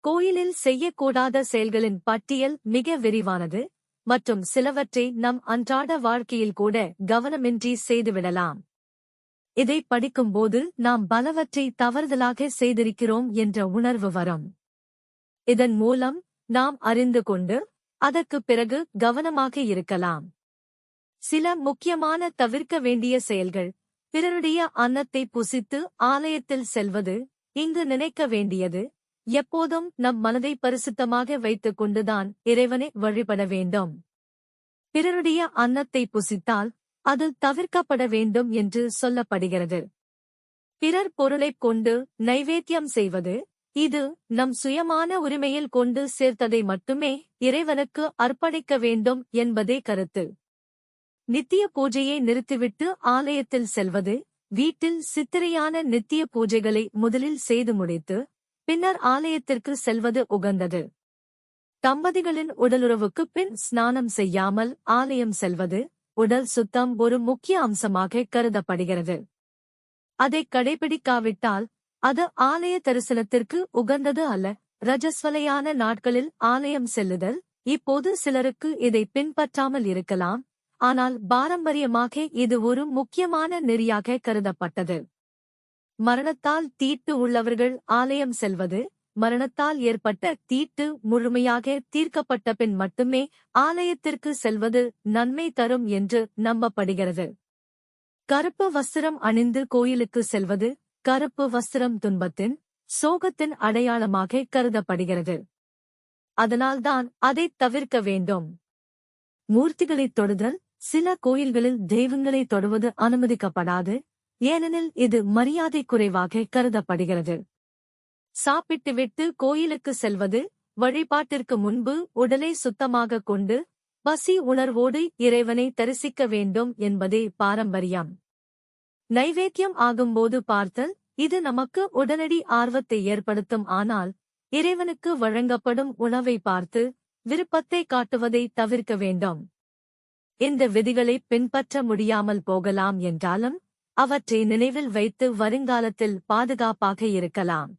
கோயிலில் செய்யக்கூடாத செயல்களின் பட்டியல் மிக விரிவானது மற்றும் சிலவற்றை நம் அன்றாட வாழ்க்கையில் கூட கவனமின்றி செய்துவிடலாம். இதை படிக்கும்போது நாம் பலவற்றை தவறுதலாக செய்திருக்கிறோம் என்ற உணர்வு வரும். இதன் மூலம் நாம் அறிந்து கொண்டு அதற்குப் பிறகு கவனமாக இருக்கலாம். சில முக்கியமான தவிர்க்க வேண்டிய செயல்கள் பிறருடைய அன்னத்தை புசித்து ஆலயத்தில் செல்வது இங்கு நினைக்க வேண்டியது எப்போதும் நம் மனதை பரிசுத்தமாக வைத்துக் கொண்டுதான் இறைவனை வழிபட வேண்டும். பிறருடைய அன்னத்தை புசித்தால் அது தவிர்க்கப்பட வேண்டும் என்று சொல்லப்படுகிறது. பிறர் பொருளைக் கொண்டு நைவேத்தியம் செய்வது இது நம் சுயமான உரிமையில் கொண்டு சேர்த்ததை மட்டுமே இறைவனுக்கு அர்ப்பணிக்க வேண்டும் என்பதே கருத்து. நித்திய பூஜையை நிறுத்திவிட்டு ஆலயத்தில் செல்வது வீட்டில் சித்திரையான நித்திய பூஜைகளை முதலில் செய்து முடித்து பின்னர் ஆலயத்திற்கு செல்வது உகந்தது. தம்பதிகளின் உடலுறவுக்கு பின் ஸ்நானம் செய்யாமல் ஆலயம் செல்வது உடல் சுத்தம் ஒரு முக்கிய அம்சமாக கருதப்படுகிறது. அதை கடைபிடிக்காவிட்டால் அது ஆலய தரிசனத்திற்கு உகந்தது அல்ல. ரஜஸ்வலையான நாட்களில் ஆலயம் செல்லுதல் இப்போது சிலருக்கு இதை பின்பற்றாமல் இருக்கலாம். ஆனால் பாரம்பரியமாக இது ஒரு முக்கியமான நெறியாக கருதப்பட்டது. மரணத்தால் தீட்டு உள்ளவர்கள் ஆலயம் செல்வது மரணத்தால் ஏற்பட்ட தீட்டு முழுமையாக தீர்க்கப்பட்ட பின் மட்டுமே ஆலயத்திற்கு செல்வது நன்மை தரும் என்று நம்பப்படுகிறது. கருப்பு வஸ்திரம் அணிந்து கோயிலுக்கு செல்வது கருப்பு வஸ்திரம் துன்பத்தின் சோகத்தின் அடையாளமாக கருதப்படுகிறது. அதனால்தான் அதை தவிர்க்க வேண்டும். மூர்த்திகளைத் தொடுதல் சில கோயில்களில் தெய்வங்களை தொடுவது அனுமதிக்கப்படாது ஏனெனில் இது மரியாதை குறைவாக கருதப்படுகிறது. சாப்பிட்டுவிட்டு கோயிலுக்கு செல்வது வழிபாட்டிற்கு முன்பு உடலை சுத்தமாக கொண்டு பசி உணர்வோடு இறைவனை தரிசிக்க வேண்டும் என்பதே பாரம்பரியம். நைவேத்தியம் ஆகும்போது பார்த்தல் இது நமக்கு உடனடி ஆர்வத்தை ஏற்படுத்தும் ஆனால் இறைவனுக்கு வழங்கப்படும் உணவை பார்த்து விருப்பத்தை காட்டுவதை தவிர்க்க வேண்டும். இந்த விதிகளை பின்பற்ற முடியாமல் போகலாம் என்றாலும் அவற்றை நினைவில் வைத்து வருங்காலத்தில் பாதுகாப்பாக இருக்கலாம்.